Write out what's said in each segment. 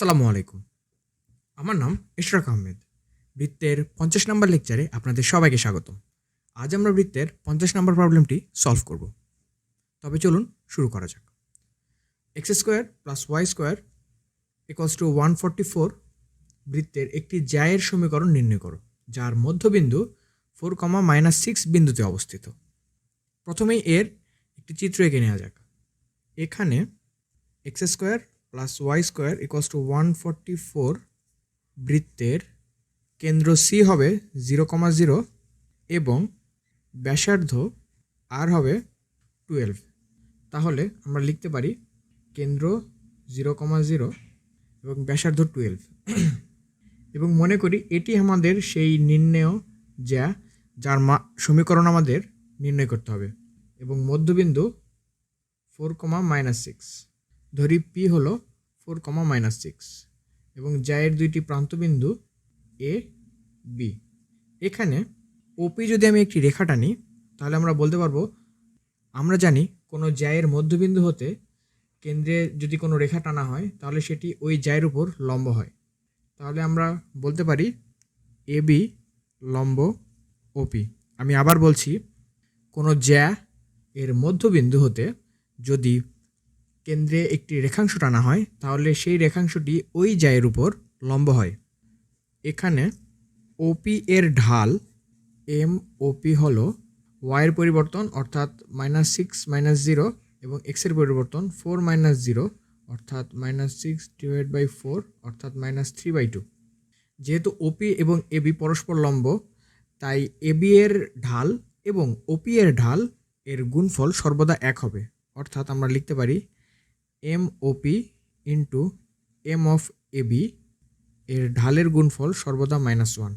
আসসালামু আলাইকুম। আমার নাম ইশরাক আহমেদ। বৃত্তের পঞ্চাশ নম্বর লেকচারে আপনাদের সবাইকে স্বাগতম। আজ আমরা বৃত্তের পঞ্চাশ নম্বর প্রবলেমটি সলভ করব। তবে চলুন শুরু করা যাক। X square plus y square equals to one forty four বৃত্তের একটি জায়ের সমীকরণ নির্ণয় করো, যার মধ্যবিন্দু ফোর কমা মাইনাস সিক্স বিন্দুতে অবস্থিত। প্রথমেই এর একটি চিত্র এঁকে নেওয়া যাক। এখানে x square plus y square equals to one forty four বৃত্তের কেন্দ্র সি হবে জিরো কমা জিরো এবং ব্যাসার্ধ আর হবে টুয়েলভ তাহলে আমরা লিখতে পারি কেন্দ্র জিরো কমা জিরো এবং ব্যাসার্ধ টুয়েলভ এবং মনে করি এটি আমাদের সেই নির্ণয় যা, যার মা, সমীকরণ আমাদের নির্ণয় করতে হবে। এবং মধ্যবিন্দু ফোর কমা মাইনাস সিক্স ধরি পি হলো ফোর কমা মাইনাস সিক্স এবং জায়ের দুইটি প্রান্তবিন্দু এ বি এখানে ওপি যদি আমি একটি রেখা টানি, তাহলে আমরা বলতে পারব, আমরা জানি কোনো জায়ের মধ্যবিন্দু হতে কেন্দ্রে যদি কোনো রেখা টানা হয়, তাহলে সেটি ওই জায়ের উপর লম্ব হয়। তাহলে আমরা বলতে পারি এ বি লম্ব ওপি আমি আবার বলছি, কোনো জ্যা এর মধ্যবিন্দু হতে যদি কেন্দ্রে একটি রেখাংশ টানা হয়, তাহলে সেই রেখাংশটি ওই জায়ের উপর লম্ব হয়। এখানে ওপি এর ঢাল এম ওপি হল ওয়াইয়ের পরিবর্তন, অর্থাৎ মাইনাস সিক্স মাইনাস জিরো এবং এক্সের পরিবর্তন ফোর মাইনাস জিরো অর্থাৎ minus six divide by four অর্থাৎ মাইনাস থ্রি বাই টু যেহেতু ওপি এবং এবি পরস্পর লম্ব, তাই এবি এর ঢাল এবং ওপি এর ঢাল এর গুণফল সর্বদা এক হবে। অর্থাৎ আমরা লিখতে পারি M OP into M of AB এর ঢালের গুণফল সর্বদা মাইনাস ওয়ান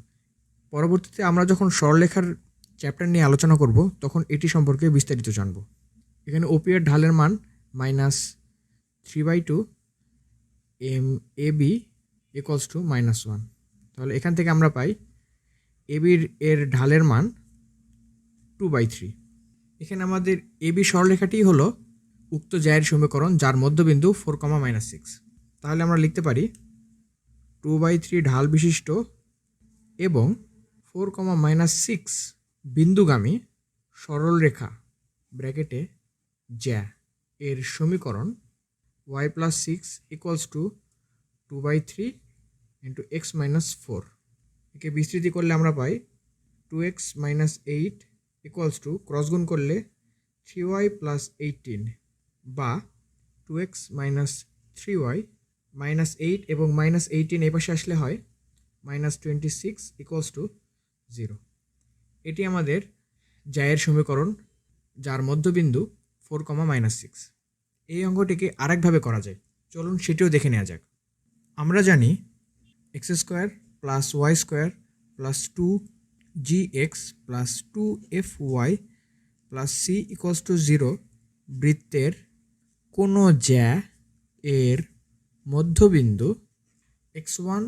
পরবর্তীতে আমরা যখন সরলরেখার চ্যাপ্টার নিয়ে আলোচনা করব, তখন এটি সম্পর্কে বিস্তারিত জানব। এখানে ওপি এর ঢালের মান minus three by two M A B equals to minus one তাহলে এখান থেকে আমরা পাই এবির এর ঢালের মান টু বাই থ্রি এখানে আমাদের এবি সরলরেখাটি হলো উক্ত জায়ের সমীকরণ, যার মধ্যবিন্দু ফোর কমা মাইনাস সিক্স তাহলে আমরা লিখতে পারি টু বাই থ্রি ঢাল বিশিষ্ট এবং ফোর কমা মাইনাস সিক্স বিন্দুগামী সরলরেখা ব্র্যাকেটে জ্যা, এর সমীকরণ y plus six equals to two by three into x minus four একে বিস্তৃতি করলে আমরা পাই two x minus eight equals to cross গুণ করলে থ্রি ওয়াই প্লাস এইটিন বা two x minus three y minus eight এবং মাইনাস এইটিন এই পাশে আসলে হয় minus twenty six equals to zero এটি আমাদের জায়ের সমীকরণ, যার মধ্যবিন্দু ফোর কমা মাইনাস সিক্স এই অঙ্কটিকে আরেকভাবে করা যায়। চলুন সেটিও দেখে নেওয়া যাক। আমরা জানি x square plus y square plus two g x plus two f y plus c equals to zero বৃত্তের কোনো জ্যা এর মধ্যবিন্দু x one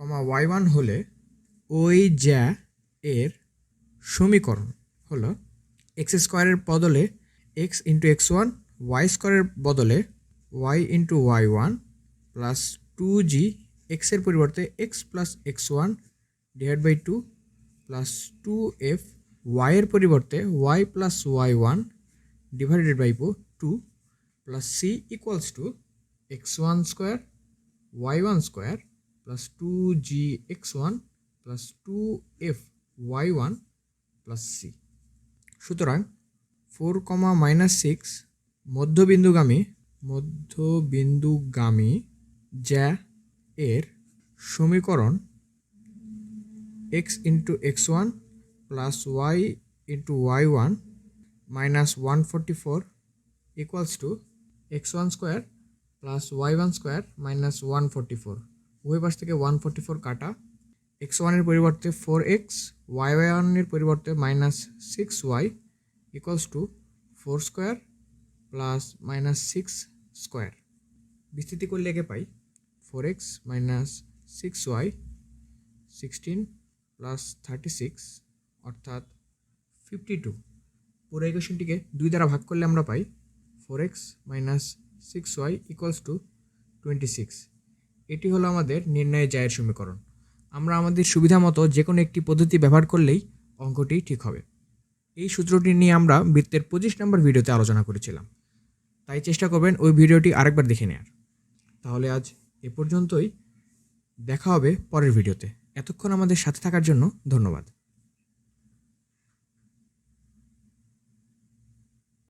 comma y one হলে ওই জ্যা এর সমীকরণ হলো এক্স স্কোয়ারের বদলে x into x one, y স্কোয়ারের বদলে y into y one plus two g এক্সের পরিবর্তে x plus x one divide by two plus two f ওয়াইয়ের পরিবর্তে y plus y one divided by two plus c equals to x one square y one square plus two g x one plus two f y one plus c সুতরাং four comma minus six মধ্যবিন্দুগামী মধ্যবিন্দুগামী জ্যা এর সমীকরণ x into x one plus y into y one minus one forty four equals to x one square plus y one square minus one forty four. উভয় পাশ থেকে one forty four কাটা। X ওয়ানের পরিবর্তে ফোর এক্স, ওয়াই ওয়ানের পরিবর্তে minus six y equals to four square plus minus six square বিস্তৃতি করলে একে পাই four x minus six y, sixteen plus thirty six অর্থাৎ ফিফটি টু পুরো ইকুয়েশনটিকে দুই দ্বারা ভাগ করলে আমরা পাই four x minus six y equals to twenty six এটি হলো আমাদের নির্ণয় জায়ের সমীকরণ। আমরা আমাদের সুবিধা মতো যে কোনো একটি পদ্ধতি ব্যবহার করলেই অঙ্কটি ঠিক হবে। এই সূত্রটি নিয়ে আমরা বৃত্তের পঁচিশ নম্বর ভিডিওতে আলোচনা করেছিলাম। তাই চেষ্টা করবেন ওই ভিডিওটি আরেকবার দেখে নেওয়ার তাহলে আজ এ পর্যন্তই। দেখা হবে পরের ভিডিওতে। এতক্ষণ আমাদের সাথে থাকার জন্য ধন্যবাদ।